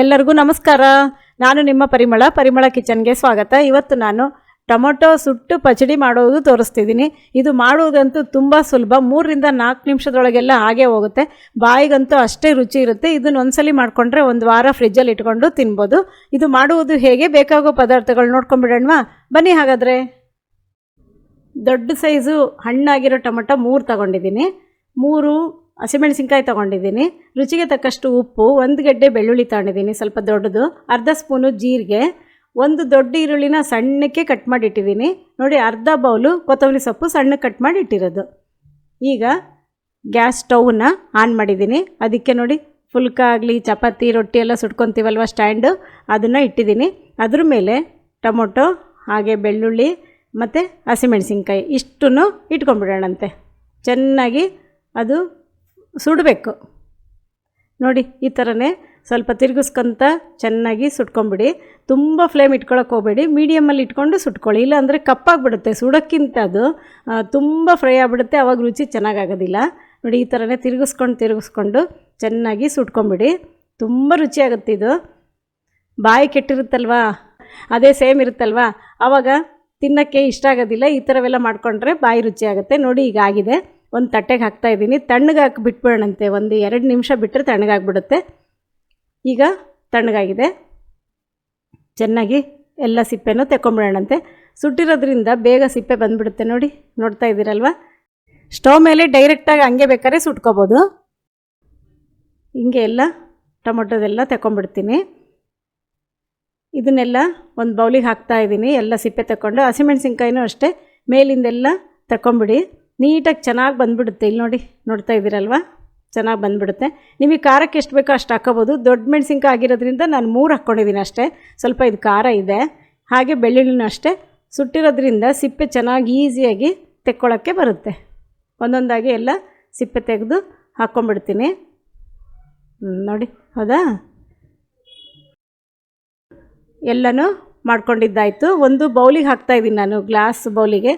ಎಲ್ಲರಿಗೂ ನಮಸ್ಕಾರ. ನಾನು ನಿಮ್ಮ ಪರಿಮಳ ಪರಿಮಳ ಕಿಚನ್ಗೆ ಸ್ವಾಗತ. ಇವತ್ತು ನಾನು ಟೊಮೊಟೊ ಸುಟ್ಟು ಪಚಡಿ ಮಾಡೋದು ತೋರಿಸ್ತಿದ್ದೀನಿ. ಇದು ಮಾಡುವುದಂತೂ ತುಂಬ ಸುಲಭ. ಮೂರರಿಂದ ನಾಲ್ಕು ನಿಮಿಷದೊಳಗೆಲ್ಲ ಹಾಗೆ ಹೋಗುತ್ತೆ. ಬಾಯಿಗಂತೂ ಅಷ್ಟೇ ರುಚಿ ಇರುತ್ತೆ. ಇದನ್ನು ಒಂದ್ಸಲಿ ಮಾಡಿಕೊಂಡ್ರೆ ಒಂದು ವಾರ ಫ್ರಿಜ್ಜಲ್ಲಿ ಇಟ್ಕೊಂಡು ತಿನ್ಬೋದು. ಇದು ಮಾಡುವುದು ಹೇಗೆ? ಬೇಕಾಗೋ ಪದಾರ್ಥಗಳು ನೋಡ್ಕೊಂಬಿಡೋಣವಾ? ಬನ್ನಿ ಹಾಗಾದರೆ. ದೊಡ್ಡ ಸೈಜು ಹಣ್ಣಾಗಿರೋ ಟೊಮೊಟೊ ಮೂರು ತಗೊಂಡಿದ್ದೀನಿ. ಮೂರು ಹಸಿಮೆಣಸಿನ್ಕಾಯಿ ತೊಗೊಂಡಿದ್ದೀನಿ. ರುಚಿಗೆ ತಕ್ಕಷ್ಟು ಉಪ್ಪು, ಒಂದು ಗೆಡ್ಡೆ ಬೆಳ್ಳುಳ್ಳಿ ತಗೊಂಡಿದ್ದೀನಿ, ಸ್ವಲ್ಪ ದೊಡ್ಡದು, ಅರ್ಧ ಸ್ಪೂನು ಜೀರಿಗೆ, ಒಂದು ದೊಡ್ಡ ಈರುಳ್ಳಿನ ಸಣ್ಣಕ್ಕೆ ಕಟ್ ಮಾಡಿಟ್ಟಿದ್ದೀನಿ. ನೋಡಿ, ಅರ್ಧ ಬೌಲು ಕೊತ್ತಂಬರಿ ಸೊಪ್ಪು ಸಣ್ಣಕ್ಕೆ ಕಟ್ ಮಾಡಿ ಇಟ್ಟಿರೋದು. ಈಗ ಗ್ಯಾಸ್ ಸ್ಟೌವನ್ನ ಆನ್ ಮಾಡಿದ್ದೀನಿ. ಅದಕ್ಕೆ ನೋಡಿ, ಫುಲ್ಕ ಆಗಲಿ, ಚಪಾತಿ, ರೊಟ್ಟಿ ಎಲ್ಲ ಸುಟ್ಕೊತೀವಲ್ವ ಸ್ಟ್ಯಾಂಡು? ಅದನ್ನು ಇಟ್ಟಿದ್ದೀನಿ. ಅದ್ರ ಮೇಲೆ ಟೊಮೊಟೊ, ಹಾಗೆ ಬೆಳ್ಳುಳ್ಳಿ ಮತ್ತು ಹಸಿಮೆಣಸಿನ್ಕಾಯಿ ಇಷ್ಟನ್ನು ಇಟ್ಕೊಂಡ್ಬಿಡೋಣಂತೆ. ಚೆನ್ನಾಗಿ ಅದು ಸುಡಬೇಕು. ನೋಡಿ, ಈ ಥರನೇ ಸ್ವಲ್ಪ ತಿರುಗಿಸ್ಕೊಂತ ಚೆನ್ನಾಗಿ ಸುಟ್ಕೊಂಬಿಡಿ. ತುಂಬ ಫ್ಲೇಮ್ ಇಟ್ಕೊಳಕ್ಕೆ ಹೋಗಬೇಡಿ. ಮೀಡಿಯಮಲ್ಲಿ ಇಟ್ಕೊಂಡು ಸುಟ್ಕೊಳ್ಳಿ. ಇಲ್ಲಾಂದರೆ ಕಪ್ಪಾಗಿಬಿಡುತ್ತೆ. ಸುಡೋಕ್ಕಿಂತ ಅದು ತುಂಬ ಫ್ರೈ ಆಗಿಬಿಡುತ್ತೆ. ಅವಾಗ ರುಚಿ ಚೆನ್ನಾಗಾಗೋದಿಲ್ಲ. ನೋಡಿ, ಈ ಥರನೇ ತಿರುಗಿಸ್ಕೊಂಡು ತಿರುಗಿಸ್ಕೊಂಡು ಚೆನ್ನಾಗಿ ಸುಟ್ಕೊಂಬಿಡಿ. ತುಂಬ ರುಚಿಯಾಗುತ್ತೆ ಇದು. ಬಾಯಿ ಕೆಟ್ಟಿರುತ್ತಲ್ವಾ? ಅದೇ ಸೇಮ್ ಇರುತ್ತಲ್ವಾ? ಆವಾಗ ತಿನ್ನೋಕ್ಕೆ ಇಷ್ಟ ಆಗೋದಿಲ್ಲ. ಈ ಥರವೆಲ್ಲ ಮಾಡಿಕೊಂಡ್ರೆ ಬಾಯಿ ರುಚಿ ಆಗುತ್ತೆ. ನೋಡಿ, ಈಗ ಆಗಿದೆ. ಒಂದು ತಟ್ಟೆಗೆ ಹಾಕ್ತಾ ಇದ್ದೀನಿ. ತಣ್ಣಗೆ ಹಾಕಿ ಬಿಟ್ಬಿಡೋಣಂತೆ. ಒಂದು ಎರಡು ನಿಮಿಷ ಬಿಟ್ಟರೆ ತಣ್ಣಗಾಗ್ಬಿಡುತ್ತೆ ಈಗ ತಣ್ಣಗಾಗಿದೆ. ಚೆನ್ನಾಗಿ ಎಲ್ಲ ಸಿಪ್ಪೆನೂ ತೆಕ್ಕೊಂಬಿಡೋಣಂತೆ. ಸುಟ್ಟಿರೋದ್ರಿಂದ ಬೇಗ ಸಿಪ್ಪೆ ಬಂದುಬಿಡುತ್ತೆ ನೋಡಿ. ನೋಡ್ತಾ ಇದ್ದೀರಲ್ವ? ಸ್ಟವ್ ಮೇಲೆ ಡೈರೆಕ್ಟಾಗಿ ಹಂಗೆ ಬೇಕಾದ್ರೆ ಸುಟ್ಕೋಬೋದು. ಹಿಂಗೆ ಎಲ್ಲ ಟೊಮೊಟೊದೆಲ್ಲ ತೆಕ್ಕೊಂಬಿಡ್ತೀನಿ. ಇದನ್ನೆಲ್ಲ ಒಂದು ಬೌಲಿಗೆ ಹಾಕ್ತಾ ಇದ್ದೀನಿ. ಎಲ್ಲ ಸಿಪ್ಪೆ ತಗೊಂಡು ಹಸಿಮೆಣ್ಸಿನ್ಕಾಯಿನೂ ಅಷ್ಟೇ. ಮೇಲಿಂದೆಲ್ಲ ತಗೊಂಬಿಡಿ ನೀಟಾಗಿ ಚೆನ್ನಾಗಿ ಬಂದುಬಿಡುತ್ತೆ. ಇಲ್ಲಿ ನೋಡಿ, ನೋಡ್ತಾ ಇದ್ದೀರಲ್ವಾ? ಚೆನ್ನಾಗಿ ಬಂದುಬಿಡುತ್ತೆ. ನಿಮಗೆ ಖಾರಕ್ಕೆ ಎಷ್ಟು ಬೇಕೋ ಅಷ್ಟು ಹಾಕೋಬೋದು. ದೊಡ್ಡ ಮೆಣಸಿನ್ಕಾಯಿ ಆಗಿರೋದ್ರಿಂದ ನಾನು ಮೂರು ಹಾಕ್ಕೊಂಡಿದ್ದೀನಿ ಅಷ್ಟೇ. ಸ್ವಲ್ಪ ಇದು ಖಾರ ಇದೆ. ಹಾಗೆ ಬೆಳ್ಳುಳ್ಳಿನೂ ಅಷ್ಟೇ. ಸುಟ್ಟಿರೋದ್ರಿಂದ ಸಿಪ್ಪೆ ಚೆನ್ನಾಗಿ ಈಸಿಯಾಗಿ ತೆಕ್ಕೊಳ್ಳೋಕ್ಕೆ ಬರುತ್ತೆ. ಒಂದೊಂದಾಗಿ ಎಲ್ಲ ಸಿಪ್ಪೆ ತೆಗೆದು ಹಾಕ್ಕೊಂಬಿಡ್ತೀನಿ ನೋಡಿ, ಹೌದಾ? ಎಲ್ಲನೂ ಮಾಡ್ಕೊಂಡಿದ್ದಾಯಿತು. ಒಂದು ಬೌಲಿಗೆ ಹಾಕ್ತಾಯಿದ್ದೀನಿ ನಾನು ಗ್ಲಾಸ್ ಬೌಲಿಗೆ.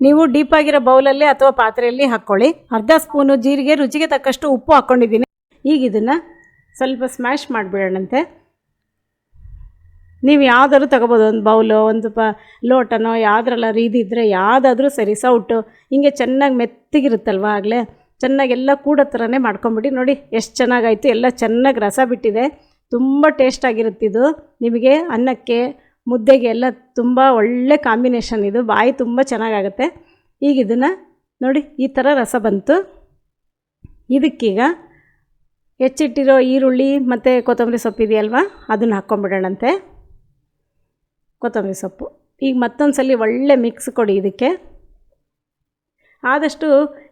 ನೀವು ಡೀಪಾಗಿರೋ ಬೌಲಲ್ಲಿ ಅಥವಾ ಪಾತ್ರೆಯಲ್ಲಿ ಹಾಕ್ಕೊಳ್ಳಿ ಅರ್ಧ ಸ್ಪೂನು ಜೀರಿಗೆ, ರುಚಿಗೆ ತಕ್ಕಷ್ಟು ಉಪ್ಪು ಹಾಕ್ಕೊಂಡಿದ್ದೀನಿ ಈಗ ಇದನ್ನು ಸ್ವಲ್ಪ ಸ್ಮ್ಯಾಶ್ ಮಾಡಿಬಿಡೋಣಂತೆ. ನೀವು ಯಾವ್ದಾದ್ರು ತಗೋಬೋದು, ಒಂದು ಬೌಲು, ಒಂದು ಪ, ಲೋಟನೋ, ಯಾವ್ದ್ರಲ್ಲ ಇದ್ರೆ ಯಾವುದಾದ್ರೂ ಸರಿ, ಸೌಟು, ಹಿಂಗೆ ಚೆನ್ನಾಗಿ ಮೆತ್ತಗಿರುತ್ತಲ್ವ ಆಗಲೇ? ಚೆನ್ನಾಗಿ ಎಲ್ಲ ಕೂಡೋ ಥರನೇ ಮಾಡ್ಕೊಂಬಿಡಿ. ನೋಡಿ, ಎಷ್ಟು ಚೆನ್ನಾಗಾಯಿತು. ಎಲ್ಲ ಚೆನ್ನಾಗಿ ರಸ ಬಿಟ್ಟಿದೆ. ತುಂಬ ಟೇಸ್ಟಾಗಿರುತ್ತಿದ್ದು ನಿಮಗೆ ಅನ್ನಕ್ಕೆ ಮುದ್ದೆಗೆ ಎಲ್ಲ ತುಂಬ ಒಳ್ಳೆ ಕಾಂಬಿನೇಷನ್ ಇದು. ಬಾಯಿ ತುಂಬ ಚೆನ್ನಾಗಾಗುತ್ತೆ. ಈಗ ಇದನ್ನು ನೋಡಿ, ಈ ಥರ ರಸ ಬಂತು. ಇದಕ್ಕೀಗ ಹೆಚ್ಚಿಟ್ಟಿರೋ ಈರುಳ್ಳಿ ಮತ್ತು ಕೊತ್ತಂಬರಿ ಸೊಪ್ಪು ಇದೆಯಲ್ವ? ಅದನ್ನು ಹಾಕ್ಕೊಂಬಿಡೋಣಂತೆ. ಕೊತ್ತಂಬರಿ ಸೊಪ್ಪು. ಈಗ ಮತ್ತೊಂದು ಸಲ ಒಳ್ಳೆ ಮಿಕ್ಸ್ ಕೊಡಿ ಇದಕ್ಕೆ. ಆದಷ್ಟು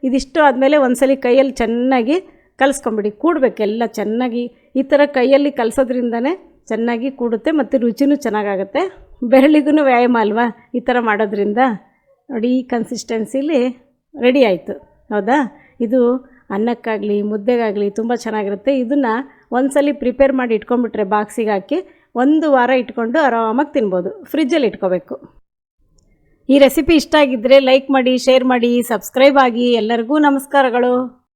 ಇದಿಷ್ಟು ಆದಮೇಲೆ ಒಂದ್ಸಲಿ ಕೈಯಲ್ಲಿ ಚೆನ್ನಾಗಿ ಕಲಸ್ಕೊಂಬಿಡಿ. ಕೂಡಬೇಕು ಎಲ್ಲ ಚೆನ್ನಾಗಿ. ಈ ಥರ ಕೈಯಲ್ಲಿ ಕಲಿಸೋದ್ರಿಂದನೇ ಚೆನ್ನಾಗಿ ಕೂಡುತ್ತೆ ಮತ್ತು ರುಚಿನೂ ಚೆನ್ನಾಗಾಗುತ್ತೆ. ಬೆರಳಿಗೂ ವ್ಯಾಯಾಮ ಅಲ್ವಾ ಈ ಥರ ಮಾಡೋದ್ರಿಂದ? ನೋಡಿ, ಈ ಕನ್ಸಿಸ್ಟೆನ್ಸಿಲಿ ರೆಡಿ ಆಯಿತು. ಹೌದಾ? ಇದು ಅನ್ನಕ್ಕಾಗಲಿ, ಮುದ್ದೆಗಾಗಲಿ ತುಂಬ ಚೆನ್ನಾಗಿರುತ್ತೆ. ಇದನ್ನು ಒಂದ್ಸಲಿ ಪ್ರಿಪೇರ್ ಮಾಡಿ ಇಟ್ಕೊಂಡ್ಬಿಟ್ರೆ ಬಾಕ್ಸಿಗೆ ಹಾಕಿ ಒಂದು ವಾರ ಇಟ್ಕೊಂಡು ಆರಾಮಾಗಿ ತಿನ್ಬೋದು. ಫ್ರಿಜ್ಜಲ್ಲಿ ಇಟ್ಕೋಬೇಕು. ಈ ರೆಸಿಪಿ ಇಷ್ಟ ಆಗಿದ್ದರೆ ಲೈಕ್ ಮಾಡಿ ಶೇರ್ ಮಾಡಿ ಸಬ್ಸ್ಕ್ರೈಬ್ ಆಗಿ ಎಲ್ಲರಿಗೂ ನಮಸ್ಕಾರಗಳು.